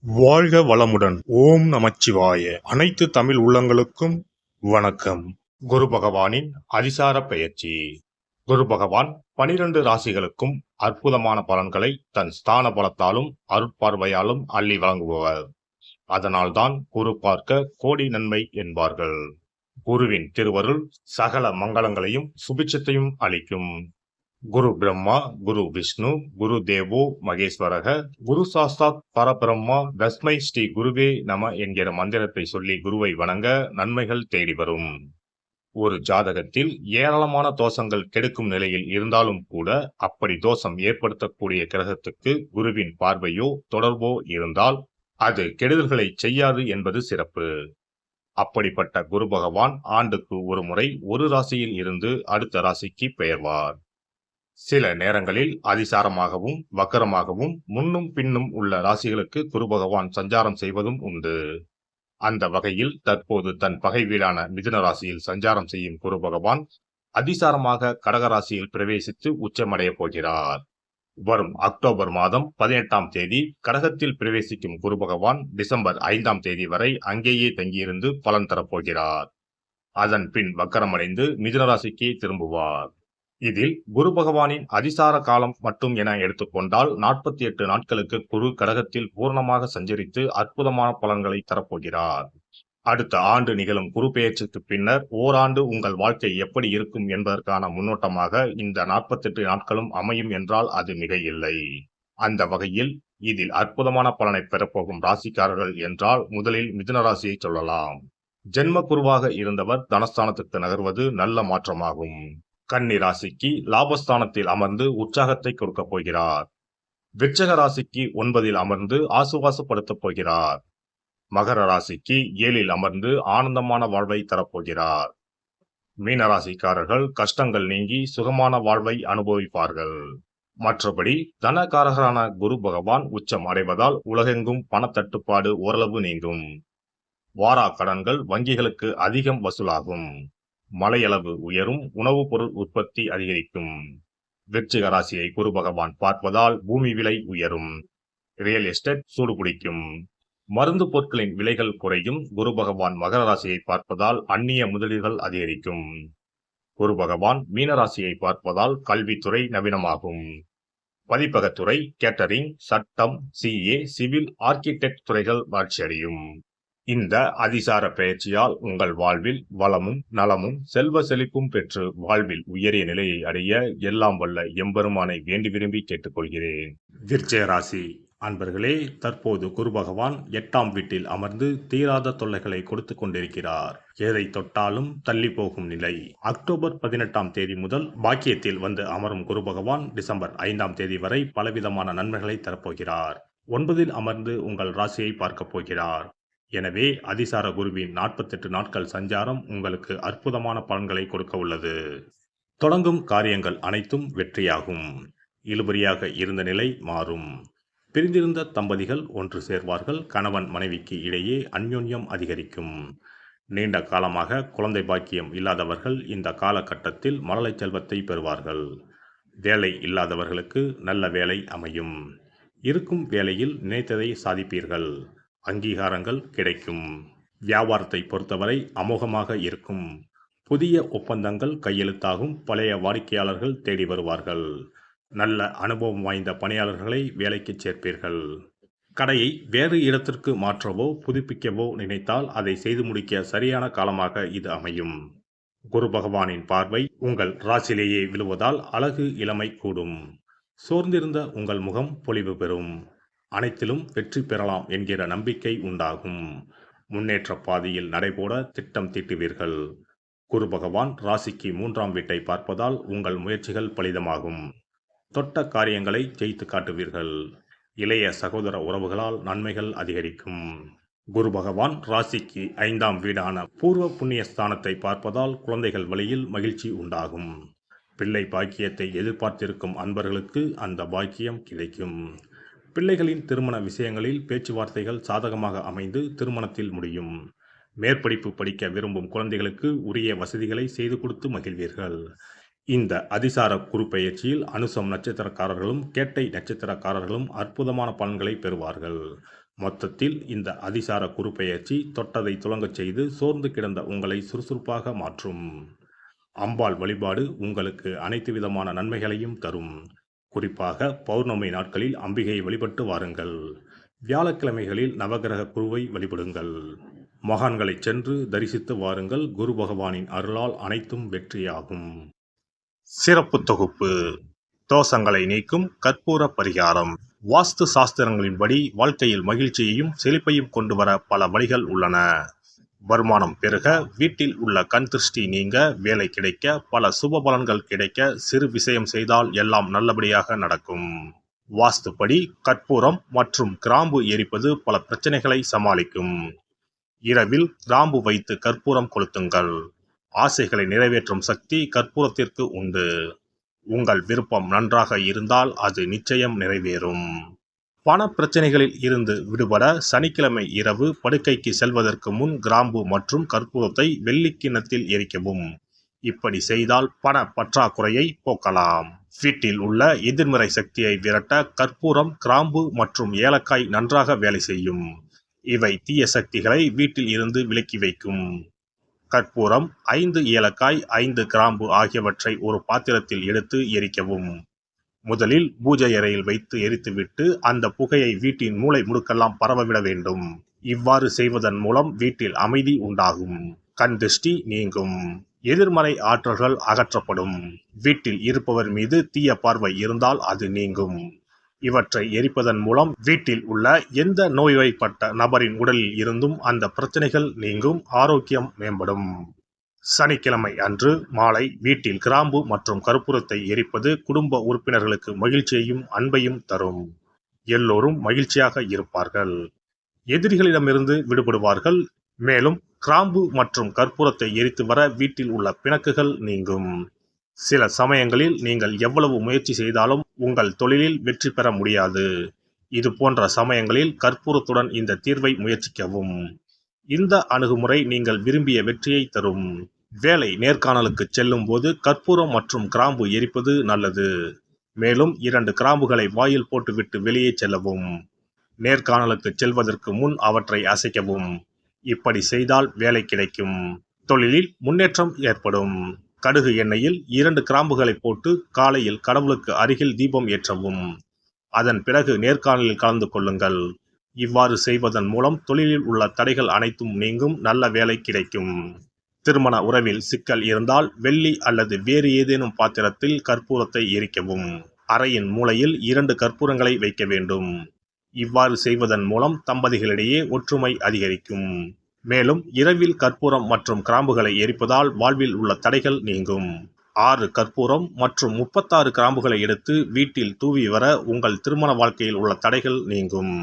வாழ்க வளமுடன். ஓம் நமச்சிவாய. அனைத்து தமிழ் உள்ளங்களுக்கும் வணக்கம். குரு பகவானின் அதிசார பெயர்ச்சி. குரு பகவான் பனிரெண்டு ராசிகளுக்கும் அற்புதமான பலன்களை தன் ஸ்தான பலத்தாலும் அருட்பார்வையாலும் அள்ளி வழங்குபவர். அதனால்தான் குரு பார்க்க கோடி நன்மை என்பார்கள். குருவின் திருவருள் சகல மங்களங்களையும் சுபிட்சத்தையும் அளிக்கும். குரு பிரம்மா குரு விஷ்ணு குரு தேவோ மகேஸ்வரக குரு சாஸ்தாத் பரபிரம்மா தஸ்மை ஸ்ரீ குருவே நம என்கிற மந்திரத்தை சொல்லி குருவை வணங்க நன்மைகள் தேடி வரும். ஒரு ஜாதகத்தில் ஏராளமான தோஷங்கள் கெடுக்கும் நிலையில் இருந்தாலும் கூட அப்படி தோஷம் ஏற்படுத்தக்கூடிய கிரகத்துக்கு குருவின் பார்வையோ தொடர்போ இருந்தால் அது கெடுதல்களை செய்யாது என்பது சிறப்பு. அப்படிப்பட்ட குரு பகவான் ஆண்டுக்கு ஒரு முறை ஒரு ராசியில் இருந்து அடுத்த ராசிக்கு பெயர்வார். சில நேரங்களில் அதிசாரமாகவும் வக்கரமாகவும் முன்னும் பின்னும் உள்ள ராசிகளுக்கு குரு பகவான் சஞ்சாரம் செய்வதும் உண்டு. அந்த வகையில் தற்போது தன் பகை வீடான மிதுன ராசியில் சஞ்சாரம் செய்யும் குரு பகவான் அதிசாரமாக கடகராசியில் பிரவேசித்து உச்சமடைய போகிறார். வரும் அக்டோபர் மாதம் பதினெட்டாம் தேதி கடகத்தில் பிரவேசிக்கும் குரு பகவான் டிசம்பர் ஐந்தாம் தேதி வரை அங்கேயே தங்கியிருந்து பலன் தரப்போகிறார். அதன் பின் வக்கரமடைந்து மிதுனராசிக்கு திரும்புவார். இதில் குரு பகவானின் அதிசார காலம் மட்டும் என எடுத்துக்கொண்டால் நாற்பத்தி எட்டு நாட்களுக்கு குரு கடகத்தில் பூர்ணமாக சஞ்சரித்து அற்புதமான பலன்களை தரப்போகிறார். அடுத்த ஆண்டு நிகழும் குரு பின்னர் ஓராண்டு உங்கள் வாழ்க்கை எப்படி இருக்கும் என்பதற்கான முன்னோட்டமாக இந்த நாற்பத்தெட்டு நாட்களும் அமையும் என்றால் அது மிக இல்லை அந்த வகையில் இதில் அற்புதமான பலனை பெறப்போகும் ராசிக்காரர்கள் என்றால் முதலில் மிதுன ராசியை சொல்லலாம். ஜென்ம குருவாக இருந்தவர் தனஸ்தானத்துக்கு நகர்வது நல்ல மாற்றமாகும். கன்னி ராசிக்கு லாபஸ்தானத்தில் அமர்ந்து உற்சாகத்தை கொடுக்கப் போகிறார். விருச்சக ராசிக்கு ஒன்பதில் அமர்ந்து ஆசுவாசப்படுத்தப் போகிறார். மகர ராசிக்கு ஏழில் அமர்ந்து ஆனந்தமான வாழ்வை தரப்போகிறார். மீனராசிக்காரர்கள் கஷ்டங்கள் நீங்கி சுகமான வாழ்வை அனுபவிப்பார்கள். மற்றபடி தனகாரகரான குரு பகவான் உச்சம் அடைவதால் உலகெங்கும் பணத்தட்டுப்பாடு ஓரளவு நீங்கும். வாரா கடன்கள் வங்கிகளுக்கு அதிகம் வசூலாகும். மலையளவு உயரும் உணவுப் பொருள் உற்பத்தி அதிகரிக்கும். விருச்சிக ராசியை குரு பகவான் பார்ப்பதால் பூமி விலை உயரும். ரியல் எஸ்டேட் சூடு பிடிக்கும். மருந்து பொருட்களின் விலைகள் குறையும். குரு பகவான் மகர ராசியை பார்ப்பதால் அந்நிய முதலீடுகள் அதிகரிக்கும். குரு பகவான் மீனராசியை பார்ப்பதால் கல்வித்துறை நவீனமாகும். பதிப்பகத்துறை கேட்டரிங் சட்டம் சிஏ சிவில் ஆர்கிடெக்ட் துறைகள் வளர்ச்சியடையும். இந்த அதிசார பயிற்சியால் உங்கள் வாழ்வில் வளமும் நலமும் செல்வ செழிப்பும் பெற்று வாழ்வில் உயரிய நிலையை அடைய எல்லாம் வல்ல எம்பெருமானை வேண்டி விரும்பி கேட்டுக்கொள்கிறேன். விருச்சய ராசி அன்பர்களே தற்போது குரு பகவான் எட்டாம் வீட்டில் அமர்ந்து தீராத தொல்லைகளை கொடுத்து கொண்டிருக்கிறார். எதை தொட்டாலும் தள்ளி போகும் நிலை. அக்டோபர் பதினெட்டாம் தேதி முதல் பாக்கியத்தில் வந்து அமரும் குரு பகவான் டிசம்பர் ஐந்தாம் தேதி வரை பலவிதமான நன்மைகளை தரப்போகிறார். ஒன்பதில் அமர்ந்து உங்கள் ராசியை பார்க்கப் போகிறார். எனவே அதிசார குருவின் நாற்பத்தெட்டு நாட்கள் சஞ்சாரம் உங்களுக்கு அற்புதமான பலன்களை கொடுக்க உள்ளது. தொடங்கும் காரியங்கள் அனைத்தும் வெற்றியாகும். இழுபறியாக இருந்த நிலை மாறும். பிரிந்திருந்த தம்பதிகள் ஒன்று சேர்வார்கள் கணவன் மனைவிக்கு இடையே அந்யோன்யம் அதிகரிக்கும். நீண்ட காலமாக குழந்தை பாக்கியம் இல்லாதவர்கள் இந்த காலகட்டத்தில் மழலை செல்வத்தை பெறுவார்கள். வேலை இல்லாதவர்களுக்கு நல்ல வேலை அமையும். இருக்கும் வேலையில் நினைத்ததை சாதிப்பீர்கள். அங்கீகாரங்கள் கிடைக்கும். வியாபாரத்தை பொறுத்தவரை அமோகமாக இருக்கும். புதிய ஒப்பந்தங்கள் கையெழுத்தாகும். பழைய வாடிக்கையாளர்கள் தேடி வருவார்கள். நல்ல அனுபவம் வாய்ந்த பணியாளர்களை வேலைக்கு சேர்ப்பீர்கள். கடையை வேறு இடத்திற்கு மாற்றவோ புதுப்பிக்கவோ நினைத்தால் அதை செய்து முடிக்க சரியான காலமாக இது அமையும். குரு பகவானின் பார்வை உங்கள் ராசிலேயே விழுவதால் அழகு இளமை கூடும். சோர்ந்திருந்த உங்கள் முகம் பொலிவு பெறும். அனைத்திலும் வெற்றி பெறலாம் என்கிற நம்பிக்கை உண்டாகும். முன்னேற்ற பாதையில் நடைபோட திட்டம் தீட்டுவீர்கள். குரு பகவான் ராசிக்கு மூன்றாம் வீட்டை பார்ப்பதால் உங்கள் முயற்சிகள் பலிதமாகும். தொட்ட காரியங்களை ஜெயித்து காட்டுவீர்கள். இளைய சகோதர உறவுகளால் நன்மைகள் அதிகரிக்கும். குரு பகவான் ராசிக்கு ஐந்தாம் வீடான பூர்வ புண்ணிய ஸ்தானத்தை பார்ப்பதால் குழந்தைகள் வழியில் மகிழ்ச்சி உண்டாகும். பிள்ளை பாக்கியத்தை எதிர்பார்த்திருக்கும் அன்பர்களுக்கு அந்த பாக்கியம் கிடைக்கும். பிள்ளைகளின் திருமண விஷயங்களில் பேச்சுவார்த்தைகள் சாதகமாக அமைந்து திருமணத்தில் முடியும். மேற்படிப்பு படிக்க விரும்பும் குழந்தைகளுக்கு உரிய வசதிகளை செய்து கொடுத்து மகிழ்வீர்கள். இந்த அதிசார குறுப்பெயர்ச்சியில் அனுசம் நட்சத்திரக்காரர்களும் கேட்டை நட்சத்திரக்காரர்களும் அற்புதமான பலன்களை பெறுவார்கள். மொத்தத்தில் இந்த அதிசார குறுப்பெயர்ச்சி தொட்டதை துலங்கச் செய்து சோர்ந்து கிடந்த உங்களை சுறுசுறுப்பாக மாற்றும். அம்பாள் வழிபாடு உங்களுக்கு அனைத்து விதமான நன்மைகளையும் தரும். குறிப்பாக பௌர்ணமி நாட்களில் அம்பிகையை வழிபட்டு வாருங்கள். வியாழக்கிழமைகளில் நவகிரக குருவை வழிபடுங்கள். மகான்களை சென்று தரிசித்து வாருங்கள். குரு பகவானின் அருளால் அனைத்தும் வெற்றியாகும். சிறப்பு தொகுப்பு. தோஷங்களை நீக்கும் கற்பூர பரிகாரம். வாஸ்து சாஸ்திரங்களின்படி வாழ்க்கையில் மகிழ்ச்சியையும் செழிப்பையும் கொண்டு வர பல வழிகள் உள்ளன. வருமானம் பெருக வீட்டில் உள்ள கண் திருஷ்டி நீங்க வேலை கிடைக்க பல சுப பலன்கள் கிடைக்க சிறு விஷயம் செய்தால் எல்லாம் நல்லபடியாக நடக்கும். வாஸ்துப்படி கற்பூரம் மற்றும் கிராம்பு எரிப்பது பல பிரச்சனைகளை சமாளிக்கும். இரவில் கிராம்பு வைத்து கற்பூரம் கொளுத்துங்கள். ஆசைகளை நிறைவேற்றும் சக்தி கற்பூரத்திற்கு உண்டு. உங்கள் விருப்பம் நன்றாக இருந்தால் அது நிச்சயம் நிறைவேறும். பண பிரச்சனைகளில் இருந்து விடுபட சனிக்கிழமை இரவு படுக்கைக்கு செல்வதற்கு முன் கிராம்பு மற்றும் கற்பூரத்தை வெள்ளிக் கிண்ணத்தில் எரிக்கவும். இப்படி செய்தால் பண பற்றாக்குறையை போக்கலாம். வீட்டில் உள்ள எதிர்மறை சக்தியை விரட்ட கற்பூரம் கிராம்பு மற்றும் ஏலக்காய் நன்றாக வேலை செய்யும். இவை தீய சக்திகளை வீட்டில் இருந்து விலக்கி வைக்கும். கற்பூரம் ஐந்து ஏலக்காய் ஐந்து கிராம்பு ஆகியவற்றை ஒரு பாத்திரத்தில் எடுத்து எரிக்கவும். முதலில் பூஜை அறையில் வைத்து எரித்துவிட்டு அந்த புகையை வீட்டின் மூளை முடுக்கெல்லாம் பரவவிட வேண்டும். இவ்வாறு செய்வதன் மூலம் வீட்டில் அமைதி உண்டாகும். கண் திருஷ்டி நீங்கும். எதிர்மறை ஆற்றல்கள் அகற்றப்படும். வீட்டில் இருப்பவர் மீது தீய பார்வை இருந்தால் அது நீங்கும். இவற்றை எரிப்பதன் மூலம் வீட்டில் உள்ள எந்த நோய்வாய்ப்பட்ட நபரின் உடலில் இருந்தும் அந்த பிரச்சனைகள் நீங்கும் ஆரோக்கியம் மேம்படும். சனிக்கிழமை அன்று மாலை வீட்டில் கிராம்பு மற்றும் கற்பூரத்தை எரிப்பது குடும்ப உறுப்பினர்களுக்கு மகிழ்ச்சியையும் அன்பையும் தரும். எல்லோரும் மகிழ்ச்சியாக இருப்பார்கள். எதிரிகளிடமிருந்து விடுபடுவார்கள். மேலும் கிராம்பு மற்றும் கற்பூரத்தை எரித்து வர வீட்டில் உள்ள பிணக்குகள் நீங்கும். சில சமயங்களில் நீங்கள் எவ்வளவு முயற்சி செய்தாலும் உங்கள் தொழிலில் வெற்றி பெற முடியாது. இது போன்ற சமயங்களில் கற்பூரத்துடன் இந்த தீர்வை முயற்சிக்கவும். இந்த அணுகுமுறை நீங்கள் விரும்பிய வெற்றியை தரும். வேலை நேர்காணலுக்கு செல்லும் போது கற்பூரம் மற்றும் கிராம்பு எரிப்பது நல்லது. மேலும் இரண்டு கிராம்புகளை வாயில் போட்டுவிட்டு வெளியே செல்லவும். நேர்காணலுக்கு செல்வதற்கு முன் அவற்றை அசைக்கவும். இப்படி செய்தால் வேலை கிடைக்கும். தொழிலில் முன்னேற்றம் ஏற்படும். கடுகு எண்ணெயில் இரண்டு கிராம்புகளை போட்டு காலையில் கடவுளுக்கு அருகில் தீபம் ஏற்றவும். அதன் பிறகு நேர்காணலில் கலந்து கொள்ளுங்கள். இவ்வாறு செய்வதன் மூலம் தொழிலில் உள்ள தடைகள் அனைத்தும் நீங்கும் நல்ல வேலை கிடைக்கும். திருமண உறவில் சிக்கல் இருந்தால் வெள்ளி அல்லது வேறு ஏதேனும் பாத்திரத்தில் கற்பூரத்தை எரிக்கவும். அறையின் மூலையில் இரண்டு கற்பூரங்களை வைக்க வேண்டும். இவ்வாறு செய்வதன் மூலம் தம்பதிகளிடையே ஒற்றுமை அதிகரிக்கும். மேலும் இரவில் கற்பூரம் மற்றும் கிராம்புகளை எரிப்பதால் வாழ்வில் உள்ள தடைகள் நீங்கும். ஆறு கற்பூரம் மற்றும் முப்பத்தாறு கிராம்புகளை எடுத்து வீட்டில் தூவி வர உங்கள் திருமண வாழ்க்கையில் உள்ள தடைகள் நீங்கும்.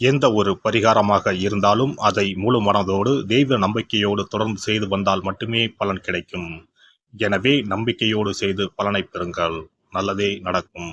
எந்த ஒரு பரிகாரமாக இருந்தாலும் அதை முழு மனதோடு தெய்வ நம்பிக்கையோடு தொடர்ந்து செய்து வந்தால் மட்டுமே பலன் கிடைக்கும். எனவே நம்பிக்கையோடு செய்து பலனை பெறுங்கள். நல்லதே நடக்கும்.